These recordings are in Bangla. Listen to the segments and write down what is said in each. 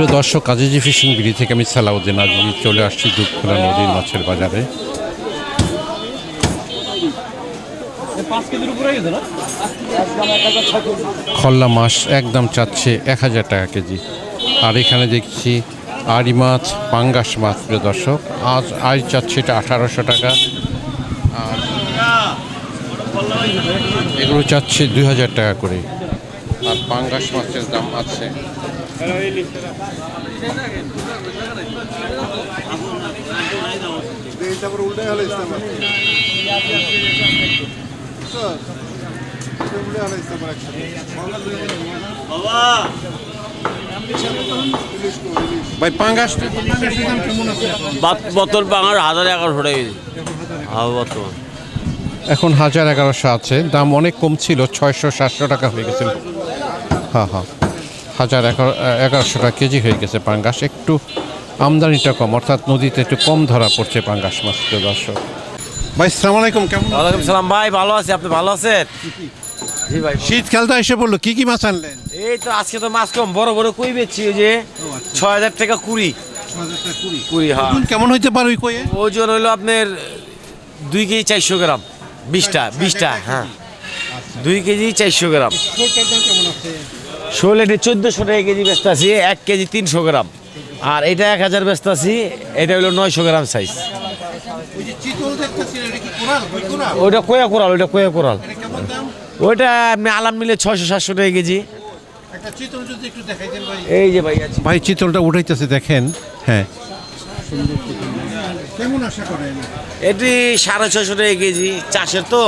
প্রিয় দর্শক আজিজি ফিশিং বিড়ি থেকে আমি সালাউদ্দিন আজিজি চলে আসছি দুধখোলা নদীর মাছের বাজারে। খল্লা মাছ একদম চাচ্ছে এক হাজার টাকা কেজি। আর এখানে দেখছি আড়ি মাছ পাঙ্গাস মাছ প্রিয় দর্শক। আজ আজ চাচ্ছে এটা আঠারোশো টাকা। আর এগুলো চাচ্ছে দুই হাজার টাকা করে। আর পাঙ্গাস মাছের দাম আছে তারপর হলে হলে ভাই বোতল বাঙার হাজার এগারোশো টাকা বর্তমান এখন হাজার এগারোশো আছে। দাম অনেক কম ছিল ছয়শো সাতশো টাকা হয়ে গেছিল। হ্যাঁ হ্যাঁ হাজার এগারো এগারোশো টাকা কেজি হয়ে গেছে পাঙ্গাস। একটু আমদানিটা কম অর্থাৎ নদীতে একটু কম ধরা পড়ছে পাঙ্গাস মাছ দর্শক। ভাই সালাম আলাইকুম কেমন ওয়ালাইকুম সালাম ভাই ভালো আছি আপনি ভালো আছেন? জি ভাই। শীতকালটা এসে পড়ল কি কি মাছ আনলেন? এই তো আজকে তো মাছ কম বড় বড় কই বেচছি ওই যে ছয় হাজার টাকা কুড়ি। কুড়ি। হ্যাঁ। কেমন হইতে পারে ওই কয়ে ওজন হইল আপনার দুই কেজি চারশো গ্রাম বিশটা বিশটা হ্যাঁ। দুই কেজি চারশো গ্রাম। শোল এটা চোদ্দোশো টাকা কেজি ব্যস্ত আছি এক কেজি তিনশো গ্রাম। আর এটা এক হাজার ব্যস্ত আছি এটা হলো নয়শো গ্রাম সাইজ ওইটা কয়া কোরাল ওইটা কয়া কোরাল। ওইটা আপনি আলাম মিলে ছয়শো সাতশো টাকা কেজি। এই যে ভাই ভাই চিতলটা উঠাইতেছে দেখেন। হ্যাঁ। কেমন আশা করেন? এটি সাড়ে ছয়শো টাকা কেজি চাষের তো।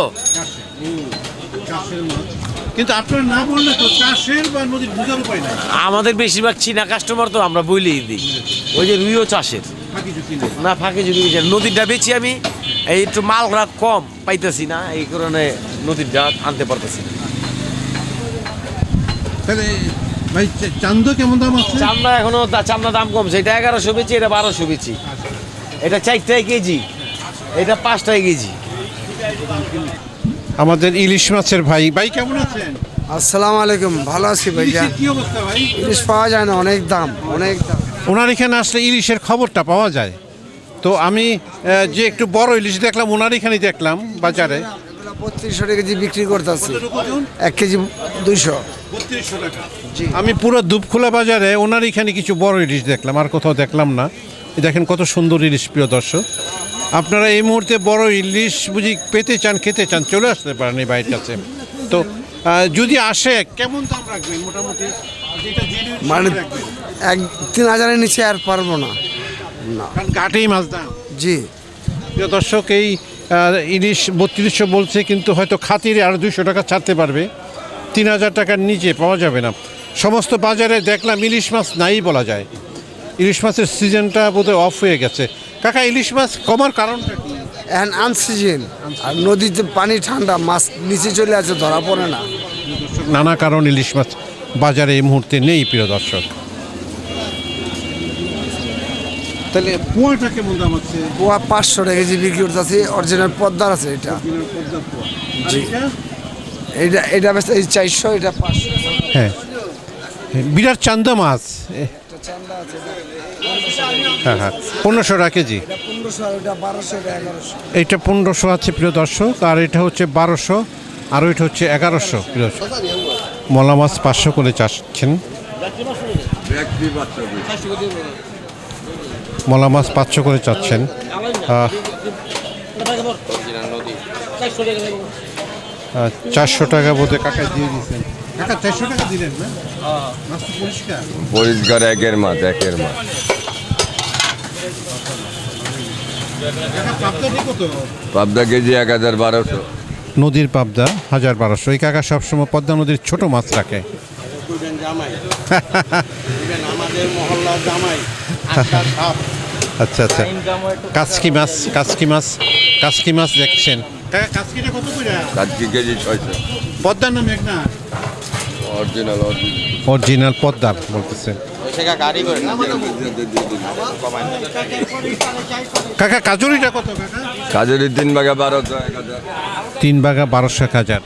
কিন্তু আপনার না বললে তো চাষের বা নদীর বুঝার উপায় নাই। আমাদের বেশিরভাগ চীনা কাস্টমার তো আমরা বইলেই দিই। ওই যে রুইও চাষের ফাঁকি ঝুঁকি নেই না ফাঁকে যদি বেচি নদীরটা বেচি আমি এই একটু মালরা কম পাইতেছি না এই কারণে নদীরটা আনতে পারতেছি না। তাহলে ভাই চা- কেমন দাম আছে? চান্দা এখনও চান্দা দাম কমছে। এটা এগারোশো বেচি এটা বারোশো বেচি। এটা চারটায় কেজি। এটা পাঁচটায় কেজি। আমাদের ইলিশ মাছের ভাই। ভাই কেমন আছেন? আসসালামু আলাইকুম। ভালো আছি ভাইয়া কি অবস্থা ভাই? ইলিশ পাওয়া যায় না অনেক দাম অনেক দাম। ওনার এখানে আসলে ইলিশের খবরটা পাওয়া যায়। তো আমি যে একটু বড় ইলিশ দেখলাম ওনার এখানে দেখলাম বাজারে। বত্রিশশো টাকা কেজি বিক্রি করতেছি। এক কেজি দুইশো। বত্রিশশো টাকা। আমি পুরো দুপখোলা বাজারে ওনার এখানে কিছু বড় ইলিশ দেখলাম আর কোথাও দেখলাম না। দেখেন কত সুন্দর ইলিশ প্রিয় দর্শক। আপনারা এই মুহূর্তে বড় ইলিশ বুঝি পেতে চান খেতে চান চলে আসতে পারেন এই বাড়ির কাছে। তো যদি আসে কেমন দাম রাখবেন মোটামুটি? মানে এক তিন হাজারের নিচে আর পারব না। না। ঘাটেই মাছ দাম। জি। প্রিয় দর্শক এই ইলিশ বত্রিশশো বলছে কিন্তু হয়তো খাতিরে আরও দুশো টাকা ছাড়তে পারবে। তিন হাজার টাকার নিচে পাওয়া যাবে না। সমস্ত বাজারে দেখলাম ইলিশ মাছ নাই বলা যায়। ইলিশ মাছের সিজনটা বোধহয় অফ হয়ে গেছে। কাকা ইলিশ মাছ কমার কারণটা কি? এখন আনসিজন আর নদীতে পানি ঠান্ডা মাছ নিচে চলে আছে ধরা পড়ে না। নানা কারণ ইলিশ মাছ বাজারে এই মুহূর্তে নেই প্রিয় দর্শক। তাহলে পোয়াটা কেমন দাম আছে? পোয়া পাঁচশো টাকা কেজি বিক্রি করতেছি অরিজিনাল পদ্মার আছে এটা। জি। এটা? এটা এই চারশো এটা পাঁচশো। হ্যাঁ। বিরাট চান্দা মাছ। এ, হ্যাঁ হ্যাঁ। পনেরোশো টাকা কেজি? এটা পনেরোশো এটা আছে প্রিয় দর্শক। আর এটা হচ্ছে বারোশো আর ওইটা হচ্ছে এগারোশো প্রিয় দর্শক। মলা মাছ পাঁচশো করে চাচ্ছেন। মলা মাছ পাঁচশো করে চাচ্ছেন। চারশো টাকা বোধহয় কাকা দিয়ে দিয়েছেন। কাকা চারশো টাকা দিলেন না? মাছ পরিষ্কার। পরিষ্কার একের মাছ একের মাছ। পাবদা কেজি এক হাজার বারোশো। নদীর পাবদা হাজার বারোশো। এই কাকা সবসময় পদ্মা নদীর ছোট মাছ রাখে। আমাদের মহল্লার জামাই। আচ্ছা আচ্ছা। কাসকি মাছ কাসকি মাছ কাসকি মাছ দেখছেন। কাকা কত করে? কাজকি কেজি ছয়শো। পদ্মার না মেঘনা অরিজিনাল অরিজিনাল অরিজিনাল পদ্মার বলতেছে। কাকা কাজুরিটা কত কাকা? কাজুরি তিন ভাগে বারোশো এক হাজার। তিন বাগা বারোশো এক হাজার।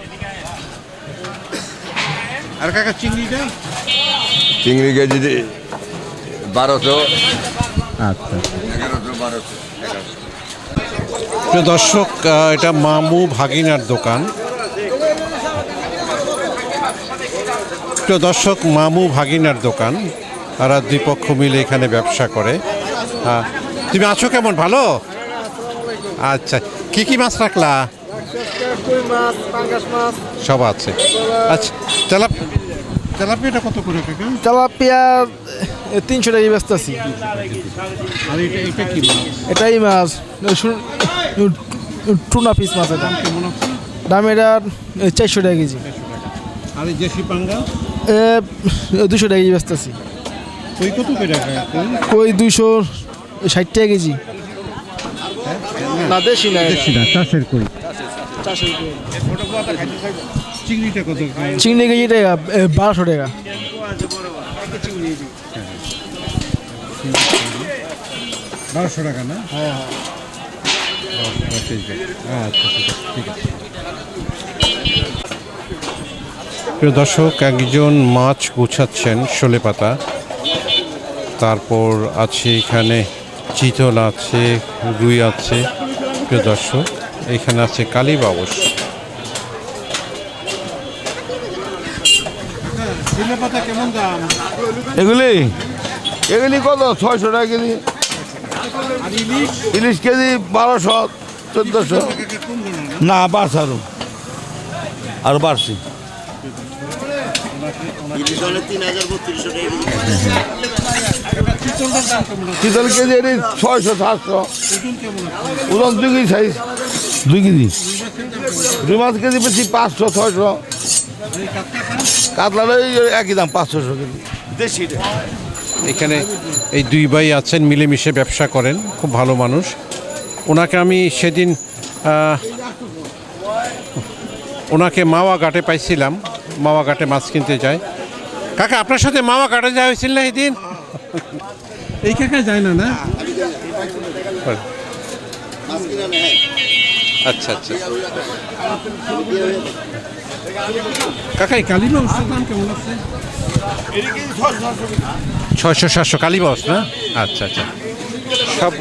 আর কাকা চিংড়িটা? চিংড়ি কেজি বারোশো। আচ্ছা। এগারোশো বারোশো দর্শক এটা মামু ভাগিনার দোকান। প্রিয় দর্শক মামু ভাগিনার দোকান। তারা দুই পক্ষ মিলে এখানে ব্যবসা করে। আহ, তুমি আছো কেমন? ভালো? আচ্ছা কি কি মাছ রাখলা? সব আছে। আচ্ছা তেলাপ তেলাপিয়াটা কত করে কাকা? তেলাপিয়া তিনশো টাকা ব্যস্ত আছি। আর এটা এটা কি এটাই মাছ। টুনা পিস মাছ এটা। দাম এটা চারশো টাকা কেজি। আর দেশি পাঙ্গা দুশো টাকা কেজি ব্যস্ত আছি। কত কই? দুইশো ষাট টাকা কেজি। না দেশি না দেশি না চাষের কই? চিংড়িটা কত চিংড়ি কেজি টাকা বারোশো টাকা। বারোশো টাকা না? হ্যাঁ আচ্ছা ঠিক আছে ঠিক আছে। প্রিয় দর্শক, একজন মাছ গুছাচ্ছেন শোলে পাতা। তারপর আছে এখানে চিতল আছে, রুই আছে। প্রিয় দর্শক, এখানে আছে কালীবাবস এগুলি? এগুলি কত? ছয়শো টাকা কেজি। ইলিশ কেজি বারোশো, চোদ্দোশো। না বাড়ছে আরও আরও বাড়ছে চিতল কেজি এটি ছয়শো সাতশো। ওজন দুই কেজি সাইজ দুই কেজি? দুই মাছ কেজি বেশি পাঁচশো ছয়শো। কাতলার ওই একই দাম পাঁচশো কেজি। এখানে এই দুই ভাই আছেন মিলেমিশে ব্যবসা করেন খুব ভালো মানুষ। ওনাকে আমি সেদিন ওনাকে মাওয়া ঘাটে পাইছিলাম। মাওয়া ঘাটে মাছ কিনতে যাই কাকা আপনার সাথে মাওয়া ঘাটে যাওয়া হয়েছিল না এই দিন এই কাকা যায় না না? আচ্ছা আচ্ছা। কাকা এই কালী মাংসের দাম কেমন আছে? ছয়শো সাতশো কালীবাস না? আচ্ছা আচ্ছা। সব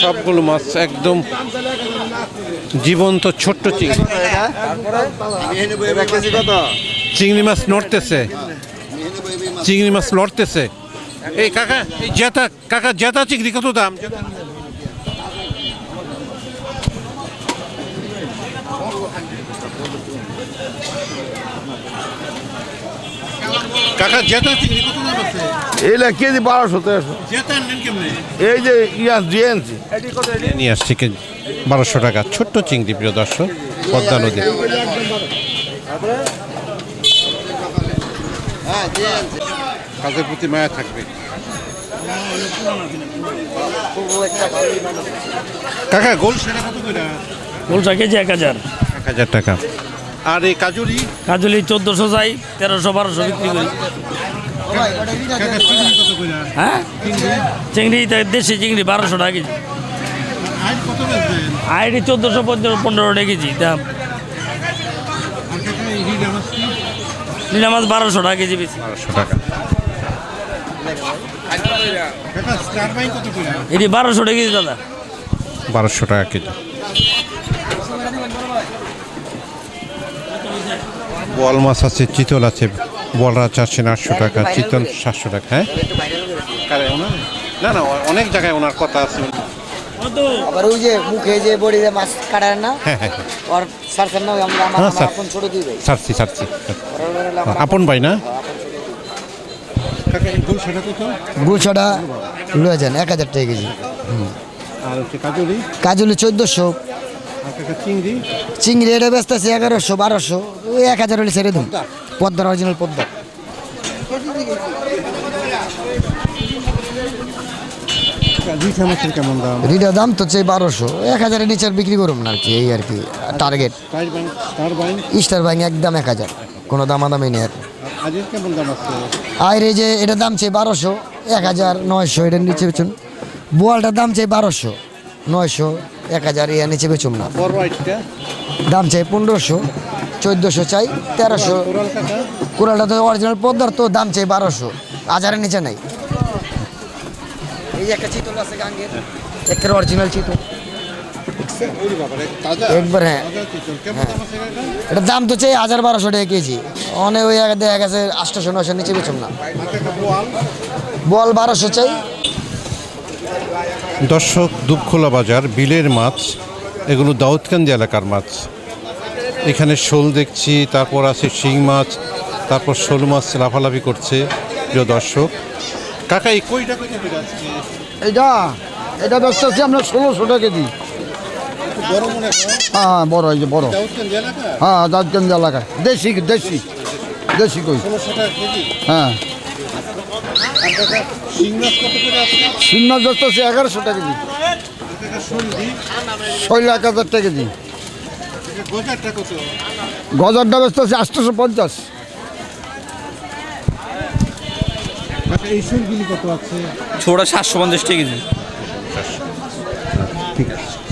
সবগুলো মাছ একদম জীবন্ত ছোট্ট চিংড়ি। চিংড়ি মাছ নড়তেছে। চিংড়ি মাছ লড়তেছে। এই কাকা, এই জেতা, কাকা জেতা চিংড়ি, কত দাম? কাকা জেতা চিংড়ি, কত দাম আছে? এইটা কেজি বারোশো তেরোশো? এই যে ইয়াস জিএনসি নিয়ে আসছি কে বারোশো টাকা। ছোট্ট চিংড়ি প্রিয় দর্শক পদ্মা নদী। কাজের প্রতি মায়া থাকবে। কাকা গোল সেটা কত করে? কেজি এক হাজার। এক হাজার টাকা। আর এই কাজুরি? কাজলি চোদ্দোশো চাই তেরোশো বারোশো বিক্রি করে। হ্যাঁ চিংড়ি দেশি চিংড়ি বারোশো টাকা কেজি। আইডি চোদ্দোশো পনেরো টাকা কেজি দাম নিলাম মাছ বারোশো টাকা কেজি বেশি। বারোশো টাকা। এটি বারোশো টাকা কেজি দাদা। বারোশো টাকা কেজি। বল মাছ আছে চিতল আছে। বলরা চারশো আটশো টাকা চিতল সাতশো টাকা হ্যাঁ? না না অনেক জায়গায় ওনার কথা আছে। আবার ওই যে মুখে যে বড়িতে মাছ কাটায় না হ্যাঁ হ্যাঁ সারছেন না আমরা হ্যাঁ। আপন ছোট দুই ভাই। আপন ভাই না? কাকা এই গুল সেটা কত গুছাটা লয়ে যান এক হাজার টাকা কেজি। আর হচ্ছে কাজুলি? চোদ্দোশো। চিংড়ি? চিংড়ি এটা ব্যস্ত আছে এগারোশো বারোশো। ওই এক হাজার হলে ছেড়ে দিন। পদ্মার অরিজিনাল পদ্মা। কেমন দাম? রিডার দাম তো চাই বারোশো। এক হাজারের নিচে বিক্রি করুন না আর কি এই আর কি টার্গেট স্টার ব্যাংক একদম এক হাজার কোনো দামাদামি নেই আর। আর এই যে এটার দাম চাই বারোশো এক হাজার নয়শো এটার নিচে বেচুন। বোয়ালটার দাম চাই বারোশো নয়শো এক হাজার এর নিচে বেচুন না। দাম চাই পনেরোশো চোদ্দোশো চাই তেরোশো। কোরালটা তো অরিজিনাল পদ্মার তো দাম চাই বারোশো। হাজারের নিচে নাই। এই একটা চিতল আছে গাঙ্গের। একটা অরিজিনাল চিতল। একবার হ্যাঁ। এটার দাম তো চাই হাজার বারোশো টাকা কেজি। অনেক ওই দেখা গেছে আটশোশো নশো নিচে বেচুন না। বল বারোশো চাই। দর্শক দুপখোলা বাজার বিলের মাছ এগুলো দাউদকান্দি এলাকার মাছ। এখানে শোল দেখছি তারপর আছে শিং মাছ তারপর শোল মাছ লাফালাফি করছে প্রিয় দর্শক। কাকা এই কই টাকা কেটে যাচ্ছে এটা এটা ব্যস্ত আছে আমরা ষোলোশো টাকা কেজি বড় হ্যাঁ বড় এই যে বড়। হ্যাঁ দাঁতগঞ্জ এলাকায়। দেশি দেশি দেশি কই। হ্যাঁ। শিং মাছ কত আছে ব্যস্ত আছে এগারোশো টাকা সন্ধি ছয় লাখ হাজার টাকা কেজি গজারটা ব্যস্ত আছে আটশোশো পঞ্চাশ। আছে? ছোটা সাতশো পঞ্চাশ টাকা কেজি। ঠিক আছে।